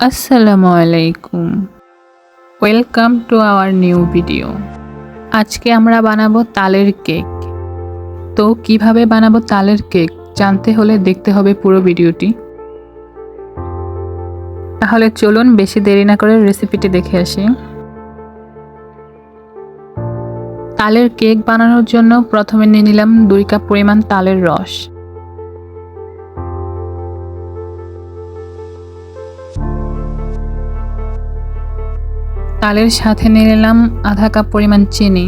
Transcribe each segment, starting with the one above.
আসসালামু আলাইকুম। Welcome to our new video আজকে আমরা বানাবো তালের কেক। তো কীভাবে বানাবো তালের কেক জানতে হলে দেখতে হবে পুরো ভিডিওটি। তাহলে চলুন বেশি দেরি না করে রেসিপিটি দেখে আসি। তালের কেক বানানোর জন্য প্রথমে নিয়ে নিলাম দুই কাপ পরিমাণ তালের রস। তালের সাথে নিয়ে নিলাম আধা কাপ পরিমাণ চিনি।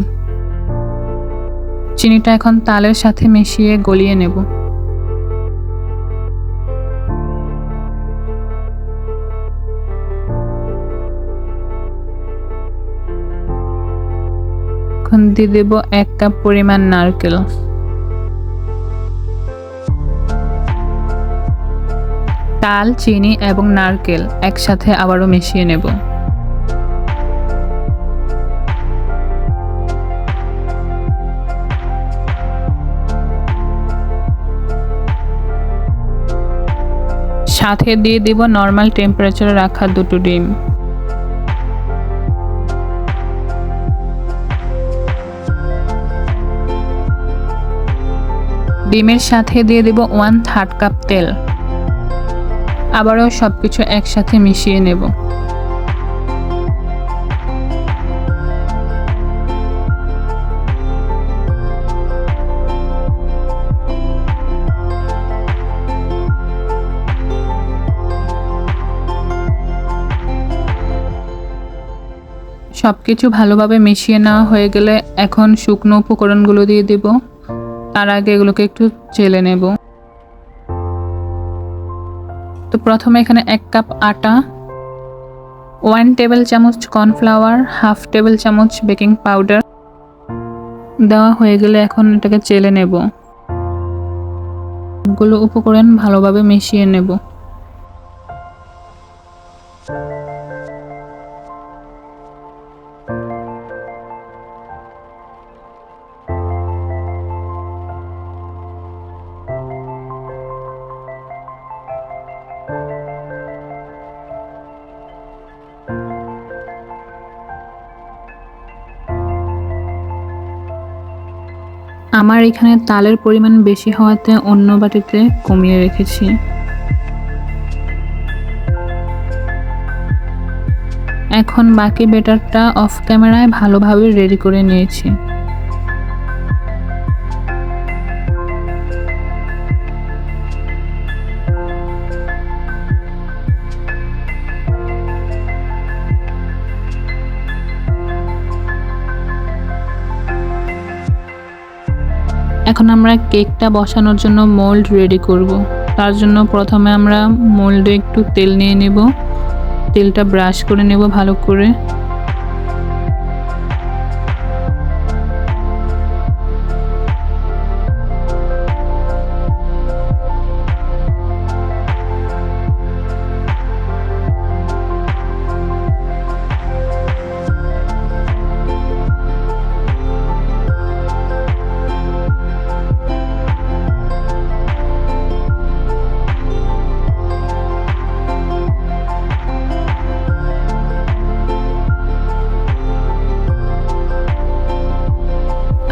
চিনিটা এখন তালের সাথে মিশিয়ে গলিয়ে নেব। এখন দিয়ে দেব এক কাপ পরিমাণ নারকেল। তাল, চিনি এবং নারকেল একসাথে আবারও মিশিয়ে নেব। সাথে দিয়ে দিব নর্মাল টেম্পারেচারে রাখা দুটো ডিম। ডিমের সাথে দিয়ে দেব ওয়ান থার্ড কাপ তেল। আবারও সব কিছু একসাথে মিশিয়ে নেব। সব কিছু ভালোভাবে মিশিয়ে নেওয়া হয়ে গেলে এখন শুকনো উপকরণগুলো দিয়ে দেব। তার আগে এগুলোকে একটু চেলে নেব। তো প্রথমে এখানে এক কাপ আটা ওয়ান টেবিল চামচ কর্নফ্লাওয়ার হাফ টেবিল চামচ বেকিং পাউডার দেওয়া হয়ে গেলে এখন এটাকে চেলে নেব। গুলো উপকরণ ভালোভাবে মিশিয়ে নেব। আমার এখানে তালের পরিমাণ বেশি হওয়াতে অন্য বাটিতে কমিয়ে রেখেছি। এখন বাকি বেটারটা অফ ক্যামেরায় ভালোভাবে রেডি করে নিয়েছি। এখন আমরা কেকটা বসানোর জন্য মোল্ড রেডি করব। তার জন্য প্রথমে আমরা মোল্ডে একটু তেল নিয়ে নেব তেলটা ব্রাশ করে নেব ভালো করে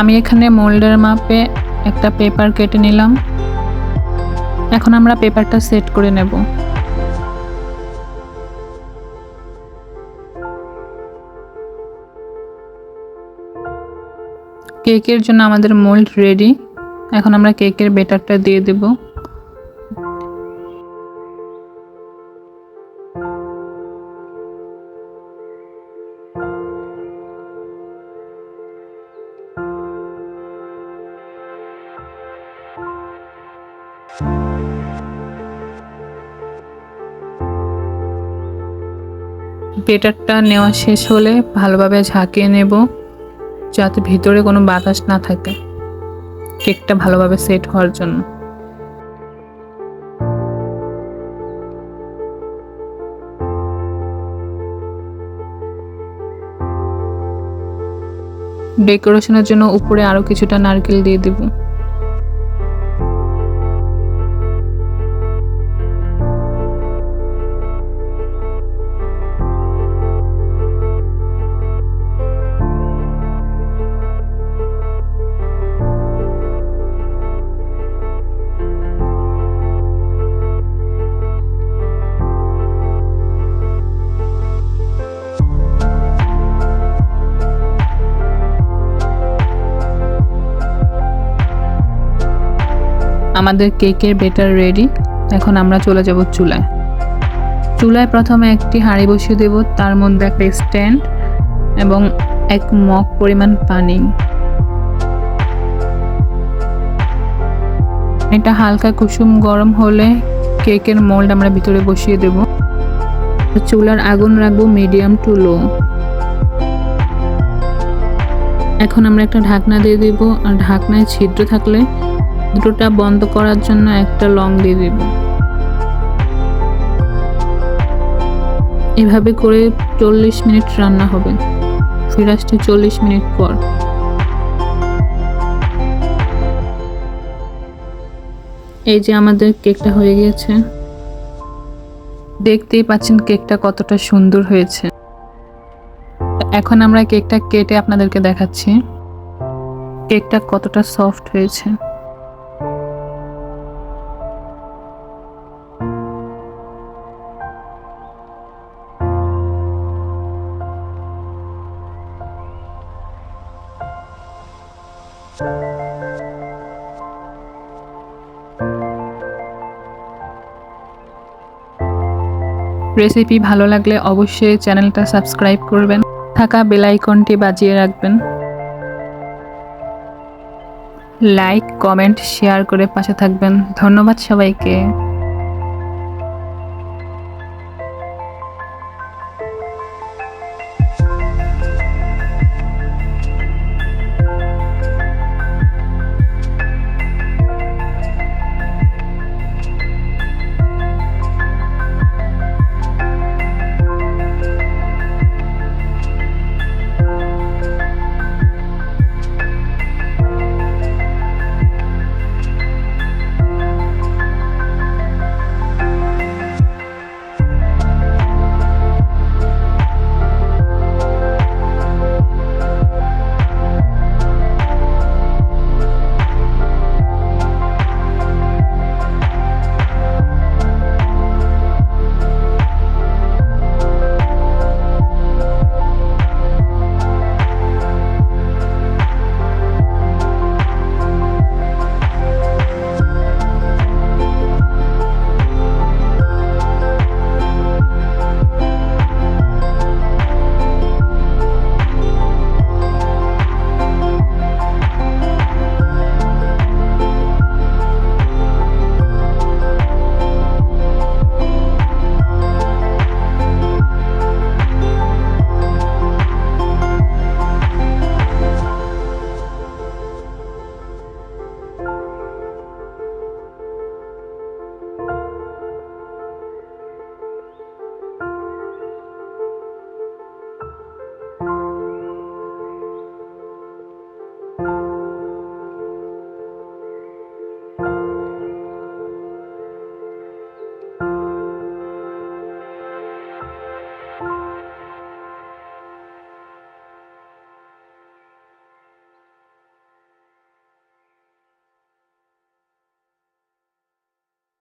আমি এখানে মোল্ডের মাপে একটা পেপার কেটে নিলাম। এখন আমরা পেপারটা সেট করে নেব। কেকের জন্য আমাদের মোল্ড রেডি। এখন আমরা কেকের বেটারটা দিয়ে দেব। বেটারটা নেওয়া শেষ হলে ভালোভাবে ঝাঁকিয়ে নেব, যাতে ভিতরে কোনো বাতাস না থাকে। কেকটা ভালোভাবে সেট হওয়ার জন্য। ডেকোরেশনের জন্য উপরে আরও কিছুটা নারকেল দিয়ে দেবো। আমাদের কেকের বেটার রেডি। এখন আমরা চলে যাব চুলায়। চুলায় প্রথমে একটি হাঁড়ি বসিয়ে দেব, তার মধ্যে একটা স্ট্যান্ড এবং এক মগ পরিমাণ পানি। এটা হালকা কুসুম গরম হলে কেকের মোল্ড আমরা ভিতরে বসিয়ে দেব। চুলার আগুন রাখব মিডিয়াম টু লো। এখন আমরা একটা ঢাকনা দিয়ে দিব, আর ঢাকনায় ছিদ্র থাকলে দুটোটা বন্ধ করার জন্য একটা লং দিয়ে দিব। এভাবে করে চল্লিশ মিনিট রান্না হবে। ফিরে আসছি চল্লিশ মিনিট পর। এই যে আমাদের কেকটা হয়ে গিয়েছে। দেখতেই পাচ্ছেন কেকটা কতটা সুন্দর হয়েছে। এখন আমরা কেকটা কেটে আপনাদেরকে দেখাচ্ছি। কেকটা কতটা সফট হয়েছে। রেসিপি ভালো লাগলে অবশ্যই চ্যানেলটা সাবস্ক্রাইব করবেন। থাকা বেলাইকনটি বাজিয়ে রাখবেন। লাইক কমেন্ট শেয়ার করে পাশে থাকবেন। ধন্যবাদ সবাইকে।